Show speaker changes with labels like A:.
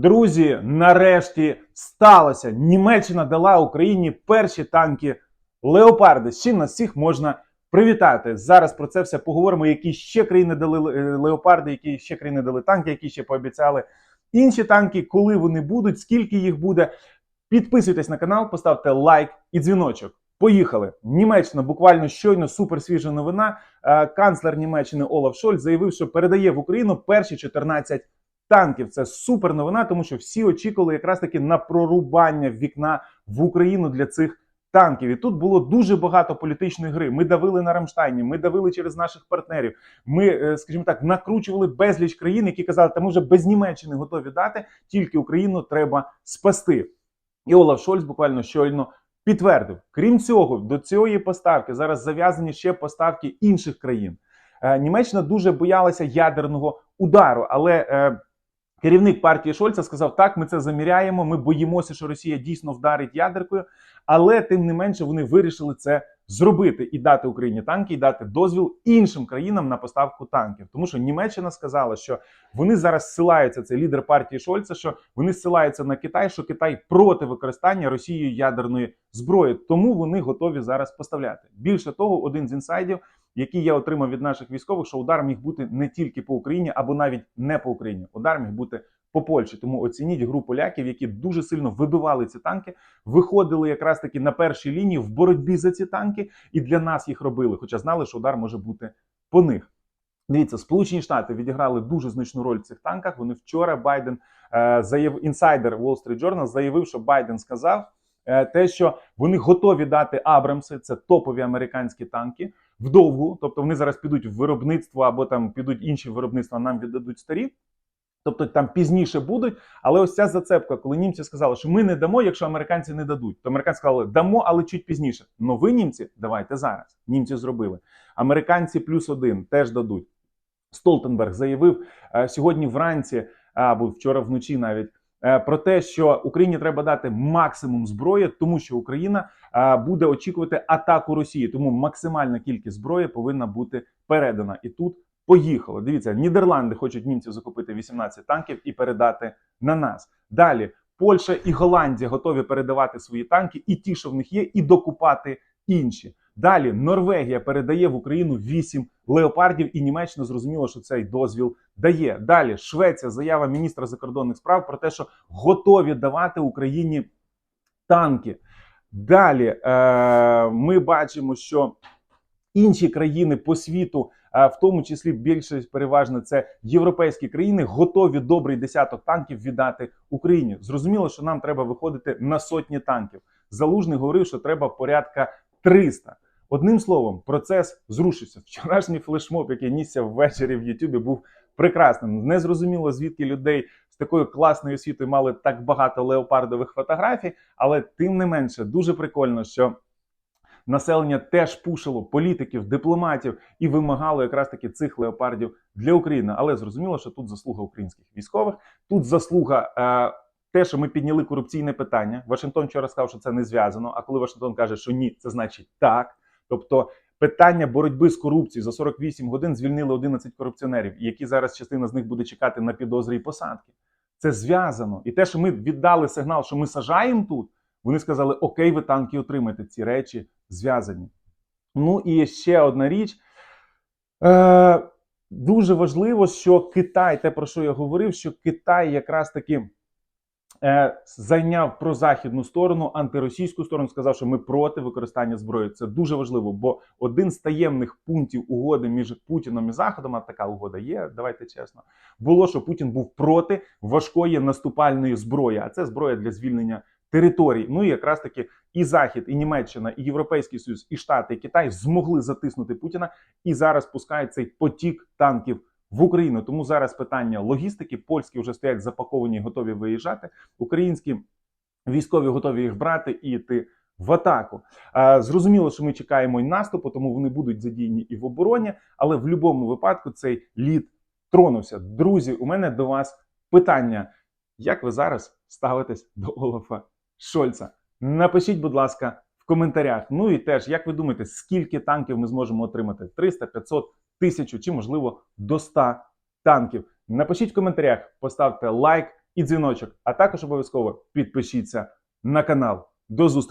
A: Друзі, нарешті сталося. Німеччина дала Україні перші танки Леопарди. З чим нас всіх можна привітати. Зараз про це все поговоримо. Які ще країни дали е, леопарди, які ще країни дали танки, які ще пообіцяли інші танки, коли вони будуть, скільки їх буде. Підписуйтесь на канал, поставте лайк і дзвіночок. Поїхали. Німеччина буквально щойно суперсвіжа новина. Е, Канцлер Німеччини Олаф Шольц заявив, що передає в Україну перші 14 танків. Це супер новина, тому що всі очікували якраз таки на прорубання вікна в Україну для цих танків. І тут було дуже багато політичної гри. Ми давили на Рамштайні, ми давили через наших партнерів. Ми, е, скажімо так, накручували безліч країн, які казали, та ми вже без Німеччини готові дати, тільки Україну треба спасти. І Олаф Шольц буквально щойно підтвердив. Крім цього, до цієї поставки зараз зав'язані ще поставки інших країн. Е, Німеччина дуже боялася ядерного удару, але е, керівник партії Шольца сказав: так, ми це заміряємо. Ми боїмося, що Росія дійсно вдарить ядеркою, але тим не менше вони вирішили це зробити і дати Україні танки, і дати дозвіл іншим країнам на поставку танків. Тому що Німеччина сказала, що вони зараз ссилаються, це лідер партії Шольца, що вони ссилаються на Китай, що Китай проти використання Росією ядерної зброї, тому вони готові зараз поставляти. Більше того, один з інсайдів, який я отримав від наших військових, що удар міг бути не тільки по Україні, або навіть не по Україні. Удар міг бути по Польщі. Тому оцініть гру поляків, які дуже сильно вибивали ці танки, виходили якраз таки на першій лінії в боротьбі за ці танки, і для нас їх робили, хоча знали, що удар може бути по них. Дивіться, Сполучені Штати відіграли дуже значну роль в цих танках. Вони вчора Байден е, заяв інсайдер Wall Street Journal заявив, що Байден сказав е, те, що вони готові дати Абрамси, це топові американські танки, вдовгу. Тобто вони зараз підуть в виробництво або там підуть інші виробництва, нам віддадуть старі. Тобто там пізніше будуть, але ось ця зацепка, коли німці сказали, що ми не дамо, якщо американці не дадуть, то американці сказали, дамо, але чуть пізніше. Ну ви німці, давайте зараз. Німці зробили. Американці плюс один теж дадуть. Столтенберг заявив е, сьогодні вранці або вчора вночі навіть про те, що Україні треба дати максимум зброї, тому що Україна е, буде очікувати атаку Росії. Тому максимальна кількість зброї повинна бути передана. І тут поїхало. Дивіться, Нідерланди хочуть німців закупити 18 танків і передати на нас. Далі Польща і Голландія готові передавати свої танки, і ті, що в них є, і докупати інші. Далі Норвегія передає в Україну 8 леопардів, і Німеччина зрозуміло, що цей дозвіл дає. Далі Швеція, заява міністра закордонних справ про те, що готові давати Україні танки. Далі е, ми бачимо, що інші країни по світу, е, в тому числі більшість переважно це європейські країни, готові добрий десяток танків віддати Україні. Зрозуміло, що нам треба виходити на сотні танків. Залужний говорив, що треба порядка 300. Одним словом, процес зрушився. Вчорашній флешмоб, який нісся ввечері в Ютубі, був прекрасним. Незрозуміло, звідки людей з такою класною освітою мали так багато леопардових фотографій, але тим не менше дуже прикольно, що населення теж пушило політиків, дипломатів і вимагало якраз таки цих леопардів для України. Але зрозуміло, що тут заслуга українських військових, тут заслуга. Е, те, що ми підняли корупційне питання, Вашингтон вчора сказав, що це не зв'язано. А коли Вашингтон каже, що ні, це значить так. Тобто питання боротьби з корупцією за 48 годин звільнили 11 корупціонерів, які зараз частина з них буде чекати на підозри і посадки. Це зв'язано. І те, що ми віддали сигнал, що ми сажаємо тут, вони сказали: Окей, ви танки отримаєте. Ці речі зв'язані. Ну і ще одна річ. Е, Дуже важливо, що Китай, те про що я говорив, що Китай якраз таки зайняв прозахідну сторону, антиросійську сторону, сказав, що ми проти використання зброї. Це дуже важливо, бо один з таємних пунктів угоди між Путіном і Заходом, а така угода є, давайте чесно, було, що Путін був проти важкої наступальної зброї, а це зброя для звільнення територій. Ну і якраз таки і Захід, і Німеччина, і Європейський Союз, і Штати, і Китай змогли затиснути Путіна і зараз пускають цей потік танків в Україну. Тому зараз питання логістики. Польські вже стоять запаковані, готові виїжджати. Українські військові готові їх брати і йти в атаку. Зрозуміло, що ми чекаємо і наступу, тому вони будуть задіяні і в обороні, але в будь-якому випадку цей лід тронувся. Друзі, у мене до вас питання: як ви зараз ставитесь до Олафа Шольца? Напишіть, будь ласка, в коментарях. Ну і теж, як ви думаєте, скільки танків ми зможемо отримати? 300, 500, 1000 чи, можливо, до 100 танків? Напишіть в коментарях, поставте лайк і дзвіночок, а також обов'язково підпишіться на канал. До зустрічі!